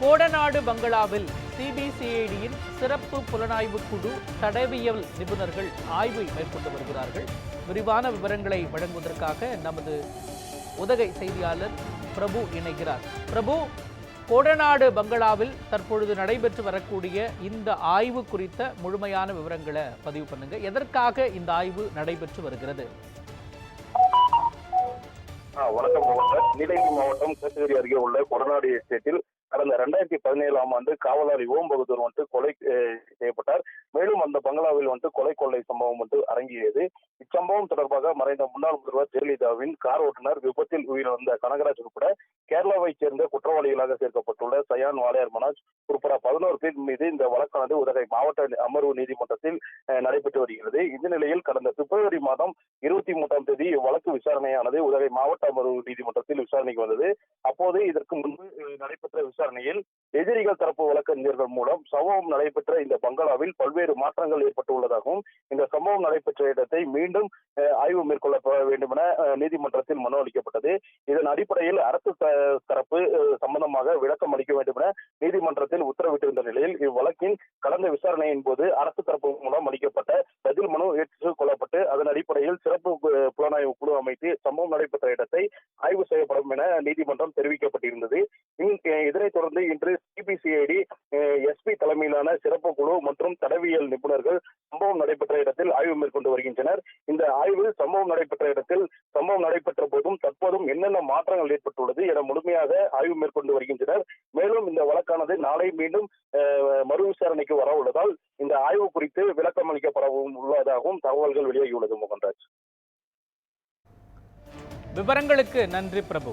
கோடநாடு பங்களாவில் சிபிசிஐடியின் சிறப்பு புலனாய்வு குழு தடவியல் நிபுணர்கள் ஆய்வை மேற்கொண்டு வருகிறார்கள். விரிவான விவரங்களை வழங்குவதற்காக நமது உதகை செய்தியாளர் பிரபு இணைகிறார். பிரபு கோடநாடு பங்களாவில் தற்பொழுது நடைபெற்று வரக்கூடிய இந்த ஆய்வு குறித்த முழுமையான விவரங்களை பதிவு பண்ணுங்க. எதற்காக இந்த ஆய்வு நடைபெற்று வருகிறது? வணக்கம் நீலகிரி மாவட்டம் கிருஷ்ணகிரி அருகே உள்ள கொடநாடு எஸ்டேட்டில் கடந்த ரெண்டாயிரத்தி பதினேழாம் ஆண்டு காவலாளி ஓம் பகதூர் வந்துட்டு கொலை செய்யப்பட்டார். மேலும் அந்த பங்களாவில் வந்துட்டு கொலை கொள்ளை சம்பவம் வந்து அரங்கியது இச்சம்பவம் தொடர்பாக மறைந்த முன்னாள் முதல்வர் ஜெயலலிதாவின் கார் ஓட்டுநர் விபத்தில் உயிரிழந்த கனகராஜ் உட்பட கேரளாவை சேர்ந்த குற்றவாளிகளாக சேர்க்கப்பட்டுள்ள சயான் வாலையர் மனோஜ் உட்பட பதினோரு பேர் மீது இந்த வழக்கானது உதகை மாவட்ட அமர்வு நீதிமன்றத்தில் நடைபெற்று வருகிறது. இந்த நிலையில் கடந்த பிப்ரவரி மாதம் இருபத்தி மூன்றாம் தேதி வழக்கு விசாரணையானது உதகை மாவட்ட அமர்வு நீதிமன்றத்தில் விசாரணைக்கு வந்தது. அப்போது இதற்கு முன்பு நடைபெற்ற விசாரணையில் எதிரிகள் தரப்பு வழக்கறிஞர்கள் மூலம் சம்பவம் நடைபெற்ற இந்த பங்களாவில் பல்வேறு மாற்றங்கள் ஏற்பட்டுள்ளதாகவும் இந்த சம்பவம் நடைபெற்ற இடத்தை மீண்டும் ஆய்வு மேற்கொள்ளப்பட வேண்டும் என நீதிமன்றத்தில் மனு அளிக்கப்பட்டது. இதன் அடிப்படையில் அரசு தரப்பு சம்பந்தமாக விளக்கம் அளிக்க வேண்டும் என நீதிமன்றத்தில் உத்தரவிட்டிருந்த நிலையில் இவ்வழக்கின் கடந்த விசாரணையின் போது அரசு தரப்பு மூலம் அளிக்கப்பட்ட பதில் மனு ஏற்றுக் கொள்ளப்பட்டு அதன் அடிப்படையில் சிறப்பு பு- புலனாய்வு குழு அமைத்து சம்பவம் நடைபெற்ற இடத்தை ஆய்வு செய்யப்படும் என நீதிமன்றம் தெரிவிக்கப்பட்டிருந்தது. இதனைத் தொடர்ந்து இன்று சிபிசிஐடி எஸ்பி தலைமையிலான சிறப்பு குழு மற்றும் தடவியல் நிபுணர்கள் சம்பவம் நடைபெற்ற இடத்தில் ஆய்வு மேற்கொண்டு வருகின்றனர். இந்த ஆய்வில் சம்பவம் நடைபெற்ற இடத்தில் சம்பவம் நடைபெற்ற போதும் தற்போதும் என்னென்ன மாற்றங்கள் ஏற்பட்டுள்ளது என முழுமையாக ஆய்வு மேற்கொண்டு வருகின்றனர். மேலும் இந்த வழக்கானது நாளை மீண்டும் அஹ், மறு விசாரணைக்கு வர உள்ளதால் இந்த ஆய்வு குறித்து விளக்கம் அளிக்கப்படவும் உள்ளதாகவும் தகவல்கள் வெளியாகியுள்ளது மோகன்ராஜ். விவரங்களுக்கு நன்றி பிரபு.